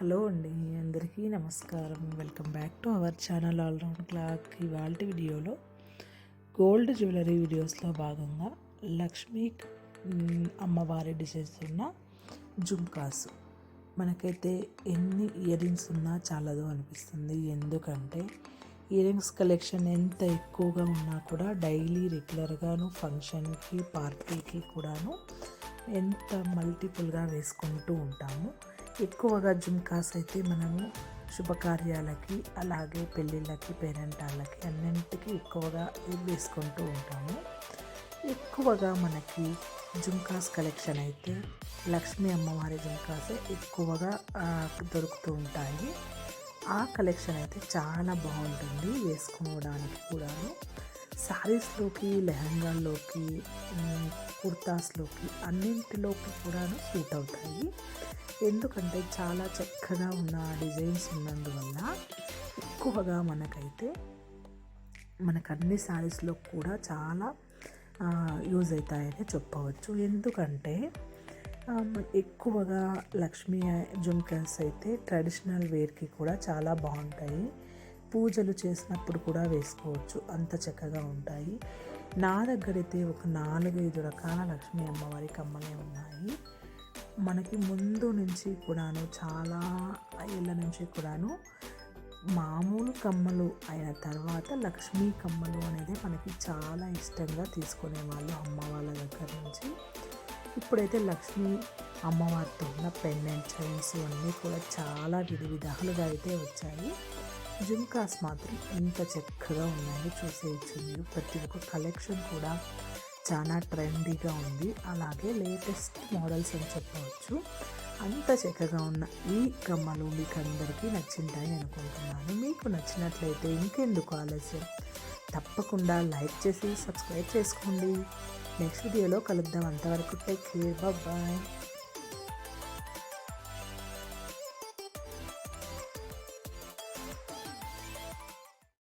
Hello అండి అందరికీ నమస్కారం. Welcome back to our channel all round clock. ఇవాళ వీడియోలో గోల్డ్ జ్యువెలరీ వీడియోస్లో భాగంగా లక్ష్మీ అమ్మవారి డిజైన్స్ ఉన్న జుమ్కాస్ మనకైతే ఎన్ని ఇయర్ రింగ్స్ ఉన్నా చాలదు అనిపిస్తుంది. ఎందుకంటే ఇయర్ రింగ్స్ కలెక్షన్ ఎంత ఎక్కువగా ఉన్నా కూడా డైలీ రెగ్యులర్గాను ఫంక్షన్కి పార్టీకి కూడాను ఎంత మల్టిపుల్గా వేసుకుంటూ ఉంటాము. ఎక్కువగా జుమ్కాస్ అయితే మనము శుభకార్యాలకి అలాగే పెళ్ళిళ్ళకి పేరెంటాళ్ళకి అన్నింటికి ఎక్కువగా వేసుకుంటూ ఉంటాము. ఎక్కువగా మనకి జుమ్కాస్ కలెక్షన్ అయితే లక్ష్మీ అమ్మవారి జుంకాసే ఎక్కువగా దొరుకుతూ ఉంటాయి. ఆ కలెక్షన్ అయితే చాలా బాగుంటుంది వేసుకోవడానికి కూడాను. శారీస్లోకి లెహంగాల్లోకి కుర్తాస్లోకి అన్నింటిలోకి కూడాను సూట్ అవుతాయి. ఎందుకంటే చాలా చక్కగా ఉన్న డిజైన్స్ ఉన్నందువల్ల ఎక్కువగా మనకైతే మనకు అన్ని శారీస్లో కూడా చాలా యూజ్ అవుతాయని చెప్పవచ్చు. ఎందుకంటే ఎక్కువగా లక్ష్మీ జుమ్కన్స్ అయితే ట్రెడిషనల్ వేర్కి కూడా చాలా బాగుంటాయి. పూజలు చేసినప్పుడు కూడా వేసుకోవచ్చు. అంత చక్కగా ఉంటాయి. నా దగ్గర అయితే ఒక నాలుగైదు రకాల లక్ష్మీ అమ్మవారి కమ్మలే ఉన్నాయి. మనకి ముందు నుంచి కూడాను చాలా ఏళ్ళ నుంచి కూడాను మామూలు కమ్మలు అయిన తర్వాత లక్ష్మీ కమ్మలు అనేది మనకి చాలా ఇష్టంగా తీసుకునే వాళ్ళు అమ్మ వాళ్ళ దగ్గర నుంచి. ఇప్పుడైతే లక్ష్మి అమ్మవారితో ఉన్న పెండెంట్ చైన్స్ అన్నీ కూడా చాలా విధి విధాలుగా అయితే వచ్చాయి. జుమ్కాస్ మాత్రం ఎంత చక్కగా ఉన్నాయో చూసేయచ్చు మీరు. ప్రతి ఒక్క కలెక్షన్ కూడా చాలా ట్రెండీగా ఉంది. అలాగే లేటెస్ట్ మోడల్స్ అని చెప్పవచ్చు. అంత చక్కగా ఉన్న ఈ కమ్మలు మీకు అందరికీ నచ్చింటాయి అనుకుంటున్నాను. మీకు నచ్చినట్లయితే ఇంకెందుకు ఆలస్యం? తప్పకుండా లైక్ చేసి సబ్స్క్రైబ్ చేసుకోండి. నెక్స్ట్ వీడియోలో కలుద్దాం. అంతవరకు టేక్ కేర్. బాయ్